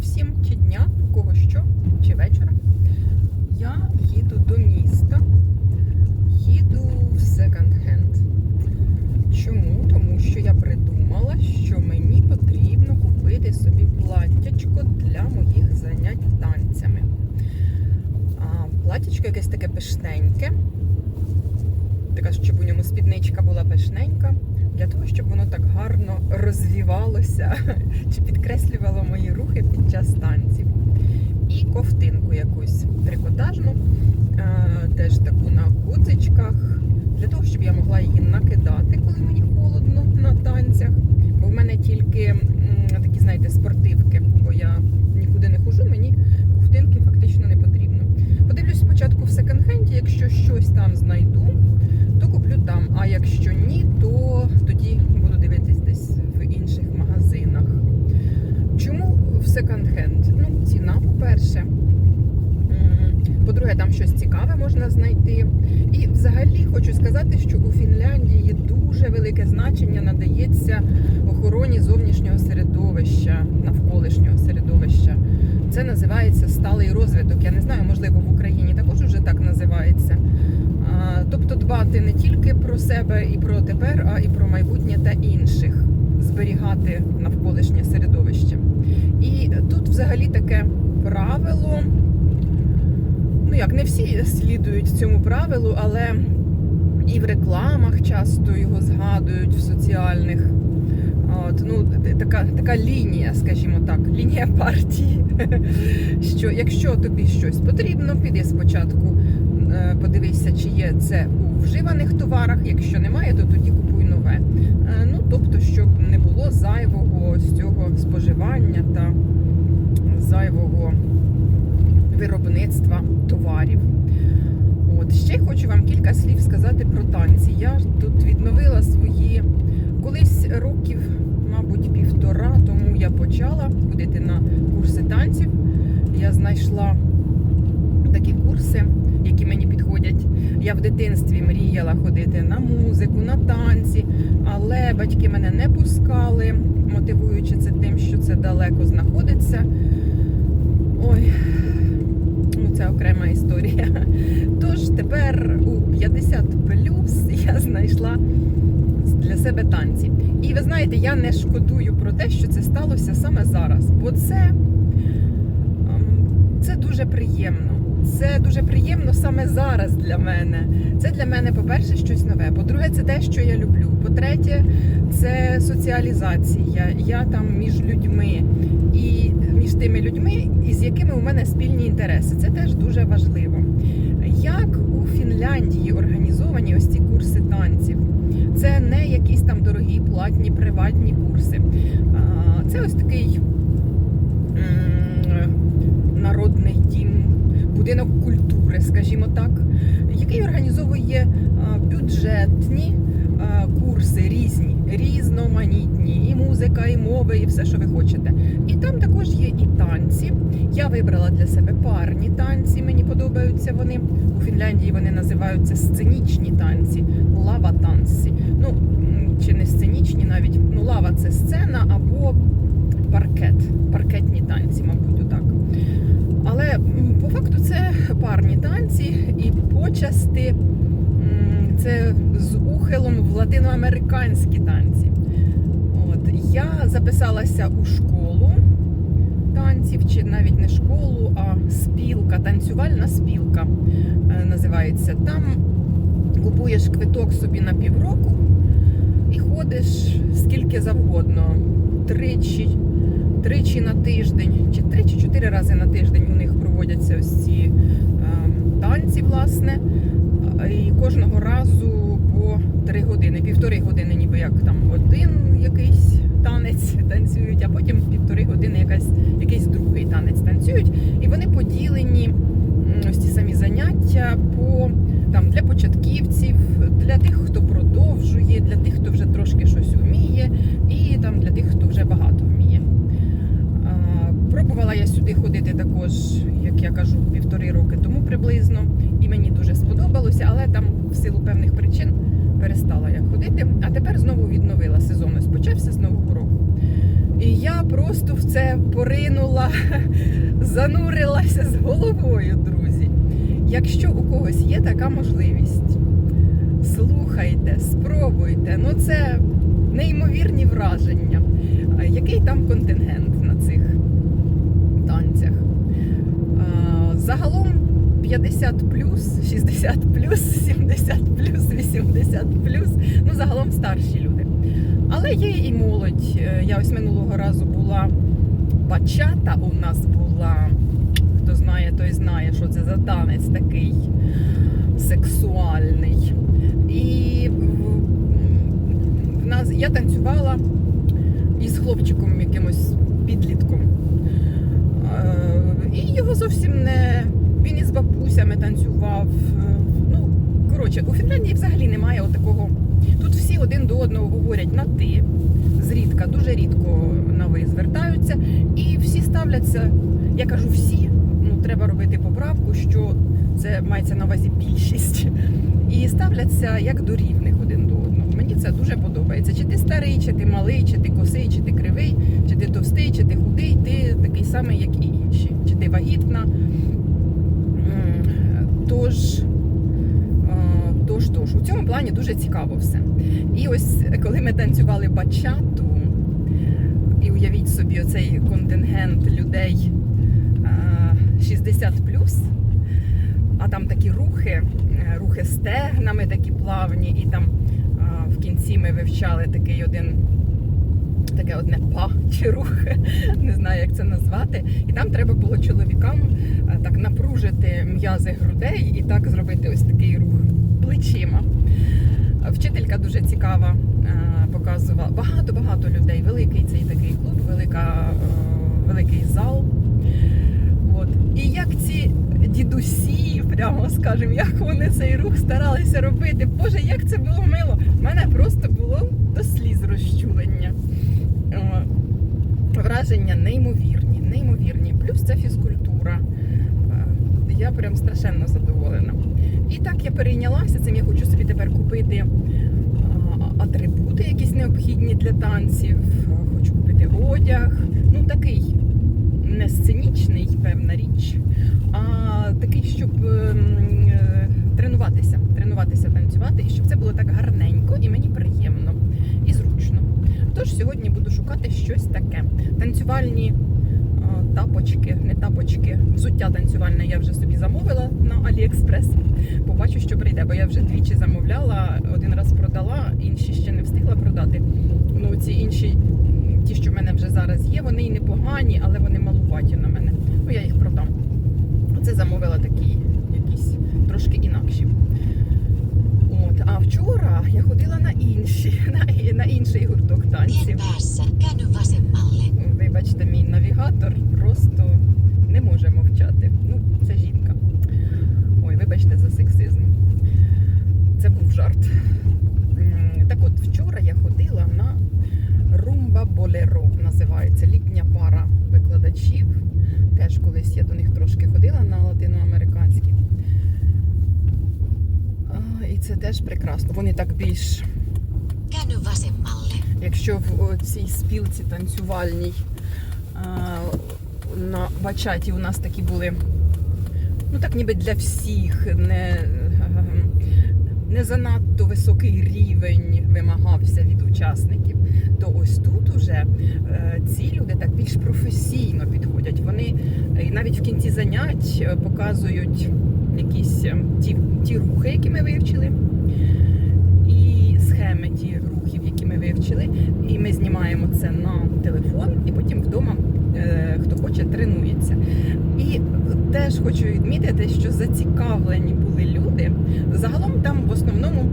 всім, чи дня, у кого що, чи вечора. Я їду до міста, їду в секонд-хенд. Чому? Тому що я придумала, що мені потрібно купити собі платтячко для моїх занять танцями. А, платтячко якесь таке пишненьке. Така, щоб у ньому спідничка була пишненька, для того, щоб воно так гарно розвівалося чи підкреслювало мої рухи під час танців. І ковтинку якусь трикотажну, е, теж таку на гудзичках, для того, щоб я могла її накидати, коли мені холодно на танцях. Бо в мене тільки такі, знаєте, спортивки, бо я нікуди не хожу, мені ковтинки фактично не потрібно. Подивлюсь спочатку в секонд-хенді, якщо щось там знайду, то куплю там. А якщо ні, то тоді буду дивитись десь в інших магазинах. Чому в секонд-хенд? Ну, ціна, по-перше. М, По-друге, там щось цікаве можна знайти. І взагалі хочу сказати, що у Фінляндії дуже велике значення надається охороні зовнішнього середовища, навколишнього середовища. Це називається сталий розвиток. Я не знаю, можливо, в Україні також вже так називається. Тобто дбати не тільки про себе і про тепер, а і про майбутнє та інших, зберігати навколишнє середовище. І тут взагалі таке правило. Ну як не всі слідують цьому правилу, але і в рекламах часто його згадують в соціальних. От, ну, така, така лінія, скажімо так, лінія партії. Що якщо тобі щось потрібно, піди спочатку, е, подивися, чи є це у вживаних товарах. Якщо немає, то тоді купуй нове. Е, Ну, тобто, щоб не було зайвого з цього споживання та зайвого виробництва товарів. От ще хочу вам кілька слів сказати про танці. Я тут відновила свої колись років, мабуть, півтора тому я почала ходити на курси танців. Я знайшла такі курси, які мені підходять. Я в дитинстві мріяла ходити на музику, на танці, але батьки мене не пускали, мотивуючи це тим, що це далеко знаходиться. Ой, ну це окрема історія. Тож тепер у 50 плюс я знайшла для себе танці. І ви знаєте, я не шкодую про те, що це сталося саме зараз, бо це, ем, це дуже приємно. Це дуже приємно саме зараз для мене. Це для мене, по-перше, щось нове. По-друге, це те, що я люблю. По-третє, це соціалізація. Я там між людьми і між тими людьми, із якими у мене спільні інтереси. Це теж дуже важливо. Як у Фінляндії організовані ось ці курси танців? Це не якісь там дорогі, платні, приватні курси. Це ось такий народний дім, будинок культури, скажімо так, який організовує бюджетні курси різні, різноманітні, і музика, і мови, і все, що ви хочете. І там також є і танці. Я вибрала для себе парні танці. Мені подобаються вони. У Фінляндії вони називаються сценічні танці, лава танці. Ну чи не сценічні навіть. Ну, лава це сцена або паркет, паркетні танці, мабуть, отак. Але по факту це парні танці і почасти це з ухилом в латиноамериканські танці. От я записалася у школу танців, чи навіть не школу, а спілка, танцювальна спілка е, називається. Там купуєш квиток собі на півроку і ходиш скільки завгодно. Тричі, тричі на тиждень, чи три чи чотири рази на тиждень у них проводяться ось ці е, танці, власне. І кожного разу три години, півтори години, ніби як там один якийсь танець танцюють, а потім півтори години якась, якийсь другий танець танцюють. І вони поділені ось ці самі заняття по там для початківців, для тих, хто продовжує, для тих, хто вже трошки щось вміє, і там для тих, хто вже багато вміє. Пробувала я сюди ходити також, як я кажу, півтори роки тому приблизно, і мені дуже сподобалося, але там в силу певних причин перестала я ходити. А тепер знову відновила сезон. Ось почався нового року. І я просто в це поринула, занурилася з головою, друзі. Якщо у когось є така можливість, слухайте, спробуйте. Ну це неймовірні враження. Який там контингент на цих танцях? Загалом 50 плюс, 60 плюс, 70 плюс, 80 плюс. Ну, загалом старші люди. Але є і молодь. Е, Я ось минулого разу була бачата у нас була. Хто знає, той знає, що це за танець такий сексуальний. І в- нас я танцювала із хлопчиком якимось підлітком. Е, І його зовсім не. Він із бабусями танцював. Е, Ну, коротше, у Фінляндії взагалі немає отакого. Тут всі один до одного говорять на ти, зрідка, дуже рідко на ви звертаються, і всі ставляться. Я кажу всі, ну треба робити поправку, що це мається на увазі більшість. І ставляться як до рівних один до одного. Мені це дуже подобається. Чи ти старий, чи ти малий, чи ти косий, чи ти кривий, чи ти товстий, чи ти худий, ти такий самий, як і інші. Чи ти вагітна. Тож, е, тож, тож, у цьому плані дуже цікаво все. І ось коли ми танцювали бачату, і уявіть собі оцей контингент людей е, 60 а там такі рухи, е, рухи стегнами такі плавні, і там е, в кінці ми вивчали такий один. Таке одне па чи рух, не знаю, як це назвати. І там треба було чоловікам е, так напружити м'язи грудей і так зробити ось такий рух плечима. Вчителька дуже цікава е, показувала. Багато-багато людей. Великий цей такий клуб, велика, е, великий зал. От. І як ці дідусі, прямо скажемо, як вони цей рух старалися робити. Боже, як це було мило! У мене просто було до сліз розчулення. Е, Враження неймовірні, неймовірні. Плюс це фізкультура. Е, Я прям страшенно задоволена. І так я перейнялася цим. Я хочу собі тепер купити атрибути, якісь необхідні для танців. Е, Хочу купити одяг. Ну такий не сценічний, певна річ, а такий, щоб ем, е, тренуватися, тренуватися танцювати, і щоб це було так гарненько і мені приємно. Тож сьогодні буду шукати щось таке. Танцювальні е, тапочки, не тапочки, взуття танцювальне я вже собі замовила на Аліекспрес. Побачу, що прийде, бо я вже двічі замовляла, один раз продала, інші ще не встигла продати. Ну, ці інші, ті, що в мене вже зараз є, вони і непогані, але вони малуваті на мене. Ну, я їх продам. Оце замовила такі якісь трошки інакші. От, а вчора я ходила на інші, на, на інший гурток Tien танців. päässä käänny vasemmalle. Вибачте, мій навігатор просто не може мовчати. Ну, це жінка. Ой, вибачте за сексизм. Це був жарт. М, Так от, вчора я ходила на Румба Болеро, називається літня пара викладачів. Теж колись я до них трошки ходила на латиноамериканські. А, І це теж прекрасно. Вони так більш Käänny vasemmalle. Якщо в о, цій спілці танцювальній на бачаті у нас такі були, ну так ніби для всіх, не, не занадто високий рівень вимагався від учасників, то ось тут уже е, ці люди так більш професійно підходять. Вони е, навіть в кінці занять е, показують якісь е, ті, ті рухи, які ми вивчили і схеми ті вивчили. І ми знімаємо це на телефон, і потім вдома е, хто хоче тренується. І теж хочу відмітити, що зацікавлені були люди. Загалом там в основному.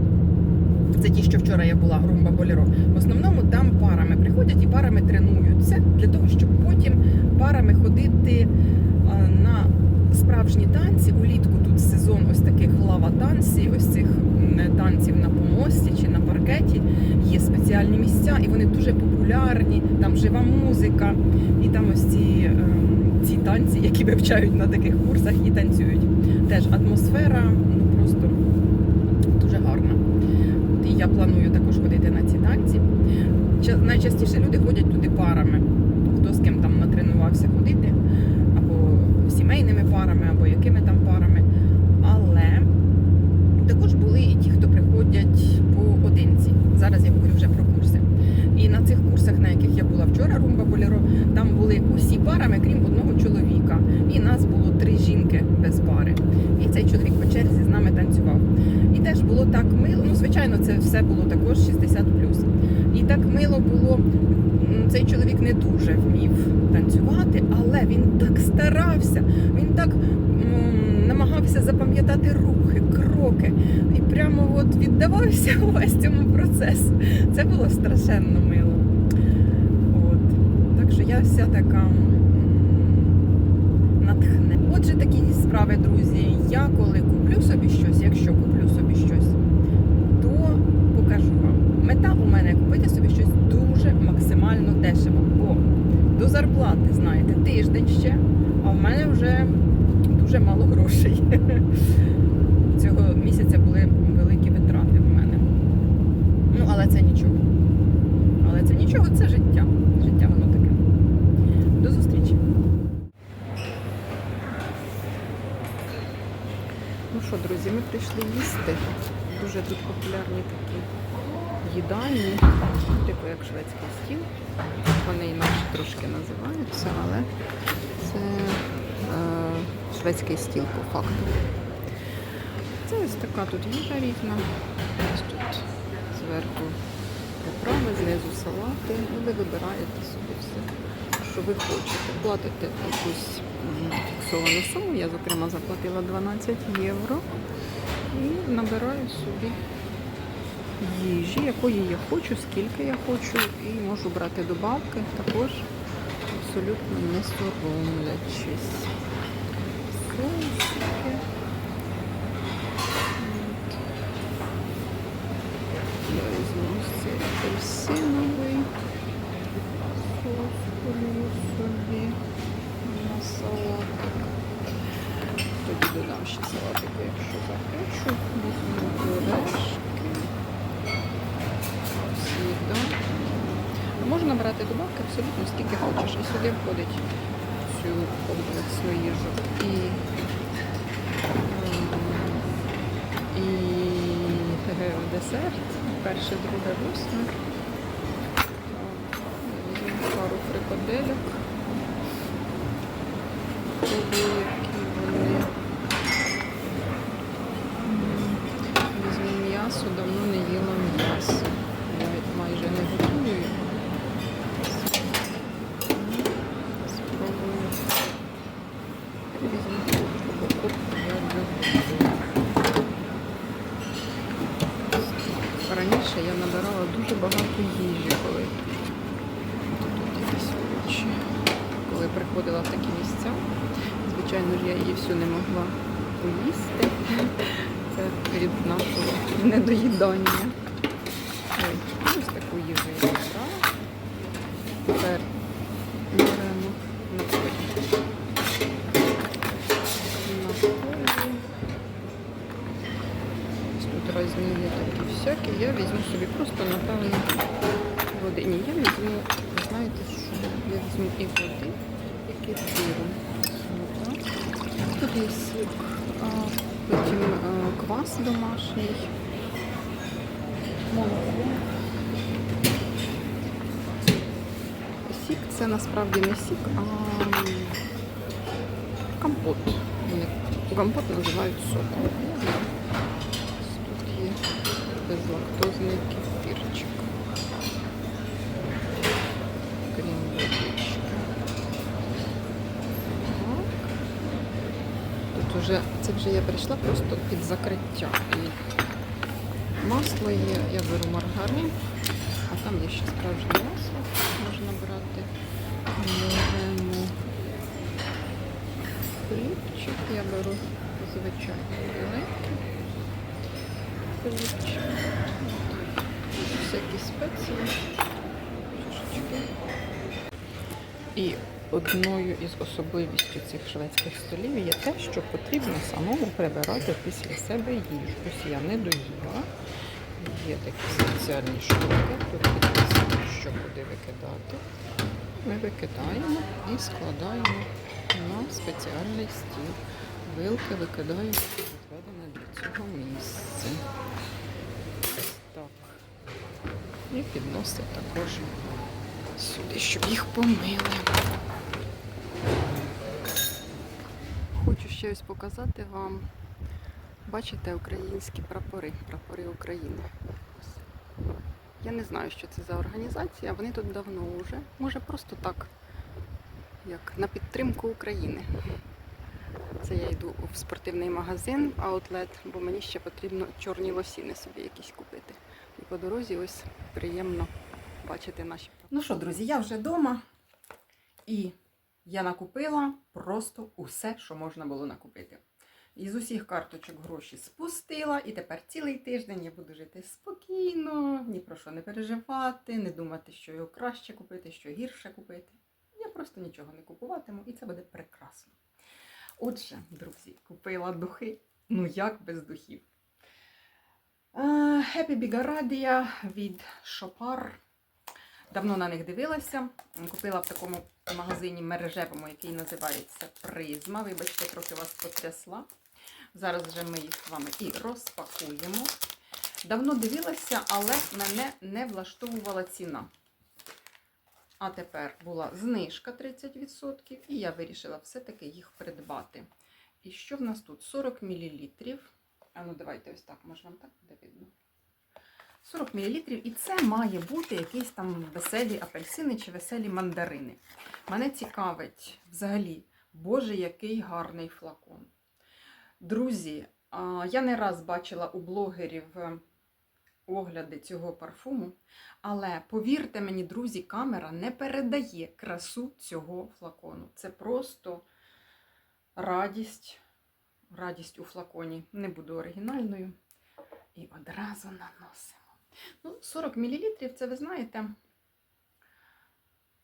Це ті, що вчора я була, Румба Болеро. В основному там парами приходять і парами тренуються для того, щоб потім парами ходити на справжні танці. Улітку тут сезон ось таких лава танців, ось цих танців на помості чи на паркеті. Є спеціальні місця, і вони дуже популярні. Там жива музика, і там ось ці, ем, ці танці, які вивчають на таких курсах і танцюють. Теж атмосфера ну, просто дуже гарна. І я планую також ходити на ці танці. Ча- Найчастіше люди ходять туди парами сімейними парами або якими там парами. Але також були і ті, хто приходять поодинці. Зараз я говорю вже про курси. І на цих курсах, на яких я була вчора, румба боліро, там були усі парами, крім одного чоловіка. І нас було три жінки без пари. І цей чоловік по черзі з нами танцював. І теж було так мило. Ну, звичайно, це все було також 60+ так мило було. Цей чоловік не дуже вмів танцювати, але він так старався. Він так м, намагався запам'ятати рухи, кроки. І прямо от віддавався увесь цьому процесу. Це було страшенно мило. От. Так що я вся така м, натхне. Отже, такі справи, друзі. Я коли куплю собі щось, якщо куплю собі щось, то покажу вам. Мета у мене купити собі щось дуже максимально дешево. Бо зарплати, знаєте, тиждень ще, а в мене вже дуже мало грошей. Цього місяця були великі витрати в мене. Ну, але це нічого. Але це нічого, це життя. Життя воно таке. До зустрічі. Ну що, друзі, ми прийшли їсти. Дуже тут популярні такі їдальні, типу як шведський стіл. Вони інакше трошки називаються, але це е, шведський стіл по факту. Це ось така тут їжа різна. Ось тут зверху приправи, знизу салати. Ну, ви вибираєте собі все, що ви хочете. Платите якусь фіксовану суму. Я, зокрема, заплатила 12 євро і набираю собі їжі, якої я хочу, скільки я хочу, і можу брати добавки також абсолютно не соромлячись. Я візьму цей апельсиновий соус, собі на салатик. Тоді додам ще салатику, якщо захочу. Візьму орешки. Можна добавки абсолютно скільки хочеш. І сюди входить цю комплексну їжу. І, і десерт. Перше, друге, восьме. Пару фрикадельок. Пробую, які вони. М, Візьму м'ясо, давно не їла м'ясо. Навіть майже не готую його. Спробую. Візьму курку, я люблю. Раніше я набирала дуже багато їжі, коли тут якісь овочі. Коли приходила в такі місця, звичайно ж я її всю не могла поїсти. Це від нашого недоїдання. Ось таку їжу я набрала. Тепер беремо. Напої. Ось тут є такі всякі. Я візьму собі просто, напевно, води. Ні, я візьму, знаєте, що я візьму і води, і кефіру. Тут є сік, потім квас домашній. Сік це насправді не сік, а компот. Вони компот називають соком. Тут є безлактозний кефірчик. Крім. Тут уже, це вже я прийшла просто під закриття. Масло є, я беру маргарин, а там є ще справжнє масло, можна брати. Беремо хлібчик, я беру звичайний біленький хлібчик. Всякі спеції. І одною із особливістю цих шведських столів є те, що потрібно самому прибирати після себе їжу. Ось я не доїла. Є такі спеціальні штуки, тут підписано, що куди викидати. Ми викидаємо і складаємо на спеціальний стіл. Вилки викидаю в відведене для цього місце. Так. І підноси також сюди, щоб їх помили. Ще ось показати вам. Бачите українські прапори, прапори України. Я не знаю, що це за організація. Вони тут давно вже. Може просто так, як на підтримку України. Це я йду в спортивний магазин, аутлет, бо мені ще потрібно чорні лосіни собі якісь купити. І по дорозі ось приємно бачити наші. Ну що, друзі, я вже вдома і я накупила просто усе, що можна було накупити. Із усіх карточок гроші спустила, і тепер цілий тиждень я буду жити спокійно, ні про що не переживати, не думати, що його краще купити, що гірше купити. Я просто нічого не купуватиму, і це буде прекрасно. Отже, друзі, купила духи. Ну як без духів? Happy Bigaradія від Шопар. Давно на них дивилася. Купила в такому магазині мережевому, який називається Призма. Вибачте, трохи вас потрясла. Зараз вже ми їх з вами і розпакуємо. Давно дивилася, але мене не влаштовувала ціна. А тепер була знижка 30%, і я вирішила все-таки їх придбати. І що в нас тут? 40 мл. А ну давайте ось так, може вам так буде видно. 40 мл, і це має бути якісь там веселі апельсини чи веселі мандарини. Мене цікавить взагалі, боже, який гарний флакон. Друзі, я не раз бачила у блогерів е, огляди цього парфуму, але повірте мені, друзі, камера не передає красу цього флакону. Це просто радість, радість у флаконі. Не буду оригінальною. І одразу наносимо. Ну, 40 мл це ви знаєте.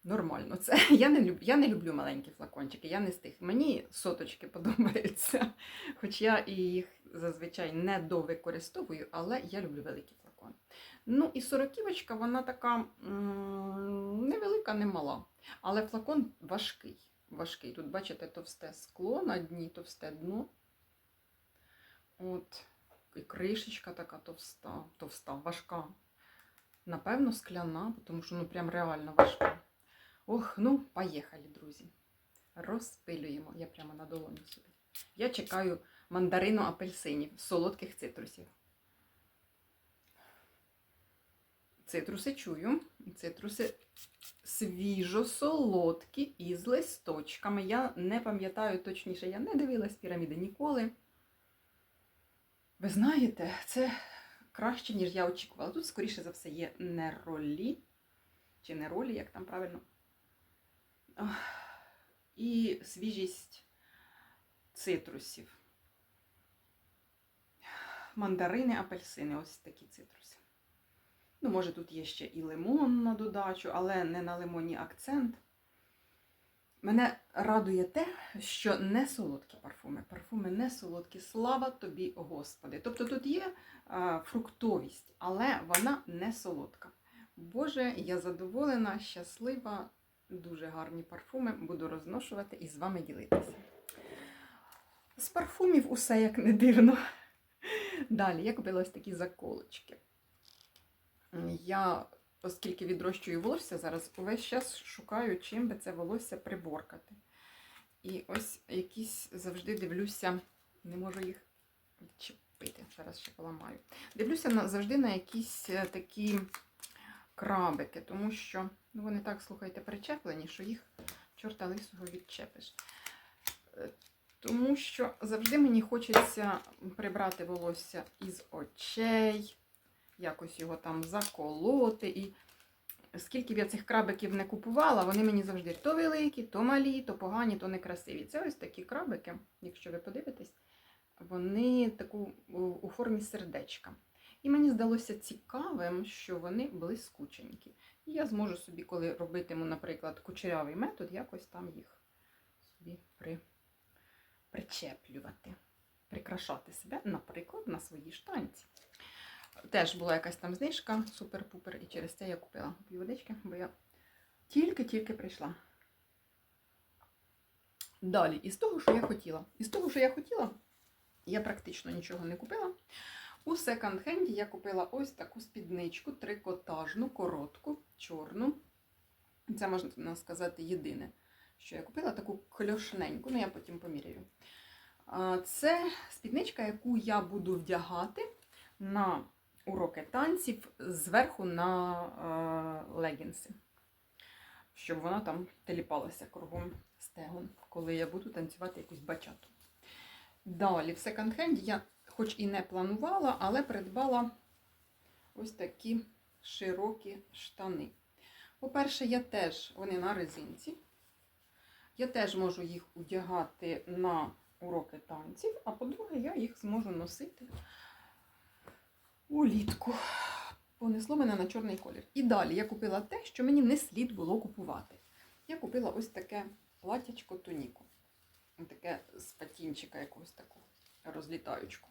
Нормально це. Я не, люб, я не люблю маленькі флакончики, я не з тих. Мені соточки подобаються. Хоч я їх зазвичай не довикористовую, але я люблю великі флакони. Ну і сороківочка, вона така невелика, не мала. Але флакон важкий. важкий. Тут, бачите, товсте скло на дні, товсте дно. От. І кришечка така товста, товста, важка. Напевно, скляна, тому що ну прям реально важка. Ох, ну, поїхали, друзі. Розпилюємо. Я прямо на долоні собі. Я чекаю мандарину апельсинів, солодких цитрусів. Цитруси чую. Цитруси свіжо-солодкі із листочками. Я не пам'ятаю точніше, я не дивилась піраміди ніколи. Ви знаєте, це краще, ніж я очікувала. Тут, скоріше за все, є неролі, чи неролі, як там правильно. І свіжість цитрусів. Мандарини, апельсини, ось такі цитруси. Ну, може, тут є ще і лимон на додачу, але не на лимоні акцент. Мене радує те, що не солодкі парфуми. Парфуми не солодкі. Слава тобі, Господи. Тобто тут є фруктовість, але вона не солодка. Боже, я задоволена, щаслива, дуже гарні парфуми. Буду розношувати і з вами ділитися. З парфумів усе як не дивно. Далі, я купила ось такі заколочки. Я оскільки відрощую волосся, зараз увесь час шукаю, чим би це волосся приборкати. І ось якісь завжди дивлюся, не можу їх відчепити, зараз ще поламаю. Дивлюся на, завжди на якісь е, такі крабики, тому що ну, вони так, слухайте, причеплені, що їх чорта лисого відчепиш. Е, Тому що завжди мені хочеться прибрати волосся із очей якось його там заколоти. І скільки б я цих крабиків не купувала, вони мені завжди то великі, то малі, то погані, то некрасиві. Це ось такі крабики, якщо ви подивитесь, вони таку у- формі сердечка. І мені здалося цікавим, що вони блискученькі. І я зможу собі, коли робитиму, наприклад, кучерявий метод, якось там їх собі при... причеплювати, прикрашати себе, наприклад, на своїй штанці. Теж була якась там знижка, супер-пупер, і через це я купила дві водички, бо я тільки-тільки прийшла. Далі, із того, що я хотіла. Із того, що я хотіла, я практично нічого не купила. У секонд-хенді я купила ось таку спідничку, трикотажну, коротку, чорну. Це можна сказати єдине, що я купила таку кльошненьку, ну я потім поміряю. Це спідничка, яку я буду вдягати на уроки танців зверху на е, легінси. Щоб вона там теліпалася кругом стегон, коли я буду танцювати якусь бачату. Далі, в секонд-хенді я хоч і не планувала, але придбала ось такі широкі штани. По-перше, я теж, вони на резинці. Я теж можу їх одягати на уроки танців, а по-друге, я їх зможу носити улітку. Понесло мене на чорний колір. І далі я купила те, що мені не слід було купувати. Я купила ось таке платячко туніку. Таке з патінчика якогось такого розлітаючку.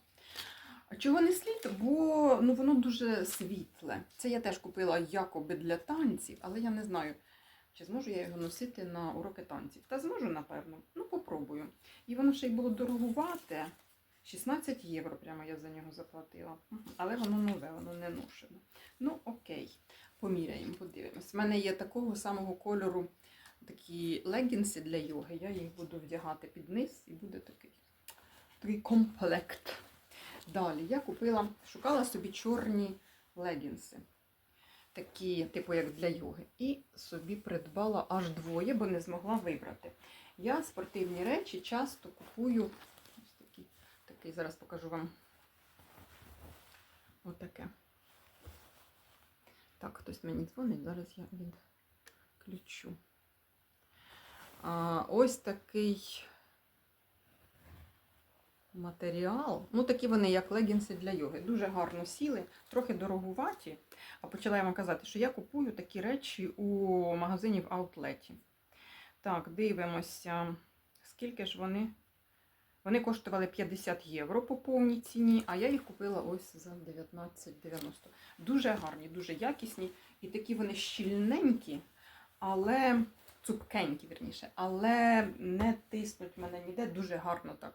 Чого не слід? Бо ну, воно дуже світле. Це я теж купила якоби для танців, але я не знаю, чи зможу я його носити на уроки танців. Та зможу, напевно. Ну, попробую. І воно ще й було дороговате. 16 євро прямо я за нього заплатила. Але воно нове, воно не ношене. Ну, окей, поміряємо, подивимось. У мене є такого самого кольору такі легінси для йоги. Я їх буду вдягати під низ і буде такий, такий комплект. Далі я купила, шукала собі чорні легінси. Такі, типу, як для йоги. І собі придбала аж двоє, бо не змогла вибрати. Я спортивні речі часто купую. Такий, зараз покажу вам. Отаке. Так, хтось мені дзвонить, зараз я відключу. А, ось такий матеріал. Ну, такі вони, як легінси для йоги. Дуже гарно сіли, трохи дорогуваті. А почала я вам казати, що я купую такі речі у магазині в аутлеті. Так, дивимося, скільки ж вони. Вони коштували 50 євро по повній ціні, а я їх купила ось за 19,90. Дуже гарні, дуже якісні. І такі вони щільненькі, але цупкенькі, вірніше, але не тиснуть мене ніде. Дуже гарно так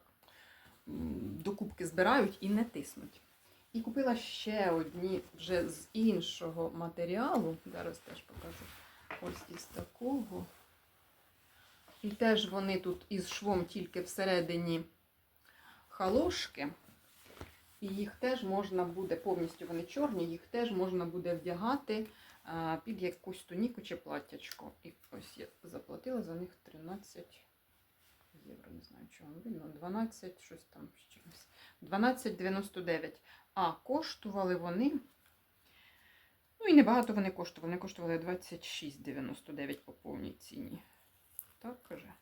м, до кубки збирають і не тиснуть. І купила ще одні вже з іншого матеріалу. Зараз теж покажу. Ось із такого. І теж вони тут із швом тільки всередині халошки. І їх теж можна буде, повністю вони чорні, їх теж можна буде вдягати під якусь туніку чи платтячко. І ось я заплатила за них 13 євро, не знаю, чого видно, 12, щось там з чимось. 12,99. А коштували вони. Ну і небагато вони коштували. Вони коштували 26,99 по повній ціні. Так каже?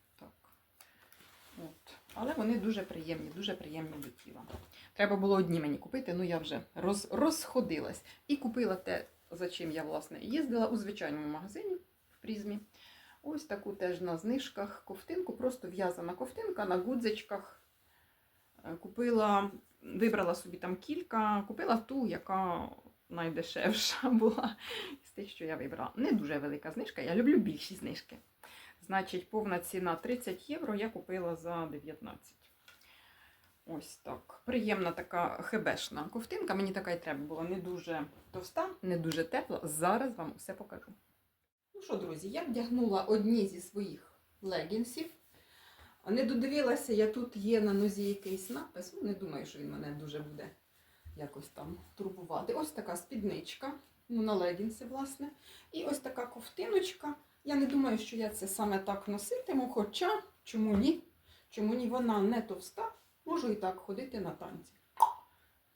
От. Але вони дуже приємні, дуже приємні до тіла. Треба було одні мені купити, ну я вже роз, розходилась. І купила те, за чим я, власне, їздила у звичайному магазині в призмі. Ось таку теж на знижках ковтинку, просто в'язана ковтинка на гудзичках. Е, Купила, вибрала собі там кілька, купила ту, яка найдешевша була з тих, що я вибрала. Не дуже велика знижка, я люблю більші знижки. Значить, повна ціна 30 євро, я купила за 19. Ось так. Приємна така хебешна ковтинка. Мені така і треба була. Не дуже товста, не дуже тепла. Зараз вам все покажу. Ну що, друзі, я вдягнула одні зі своїх легінсів. Не додивилася, я тут є на нозі якийсь напис. Ну, не думаю, що він мене дуже буде якось там турбувати. Ось така спідничка, ну, на легінси, власне. І ось така ковтиночка. Я не думаю, що я це саме так носитиму, хоча чому ні? Чому ні, вона не товста, можу і так ходити на танці.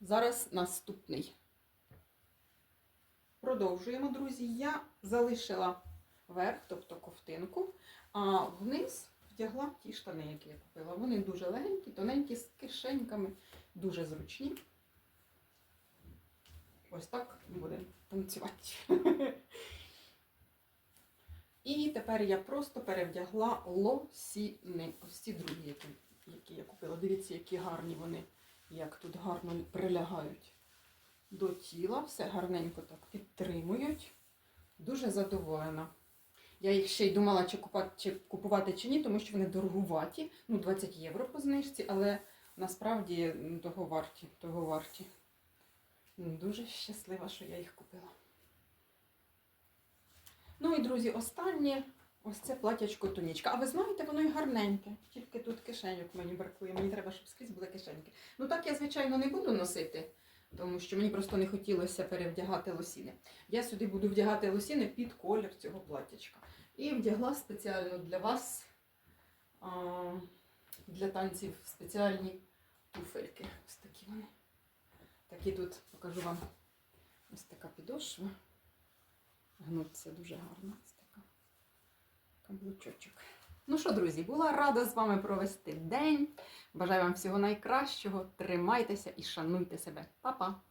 Зараз наступний. Продовжуємо, друзі. Я залишила верх, тобто ковтинку, а вниз вдягла ті штани, які я купила. Вони дуже легенькі, тоненькі, з кишеньками, дуже зручні. Ось так будемо танцювати. І тепер я просто перевдягла лосіни. Ось ці другі, які, які я купила. Дивіться, які гарні вони, як тут гарно прилягають до тіла. Все гарненько так підтримують. Дуже задоволена. Я їх ще й думала, чи купувати, чи купувати чи ні, тому що вони дороговаті. Ну, 20 євро по знижці, але насправді того варті. Того варті. Дуже щаслива, що я їх купила. Ну і, друзі, останнє Ось це платячко тунічка. А ви знаєте, воно і гарненьке. Тільки тут кишеньок мені бракує. Мені треба, щоб скрізь були кишеньки. Ну так я, звичайно, не буду носити, тому що мені просто не хотілося перевдягати лосіни. Я сюди буду вдягати лосіни під колір цього платячка. І вдягла спеціально для вас для танців спеціальні туфельки. Ось такі вони. Такі тут покажу вам ось така підошва. Гнуться дуже гарно. Ось каблучочок. Ну що, друзі, була рада з вами провести день. Бажаю вам всього найкращого. Тримайтеся і шануйте себе. Па-па!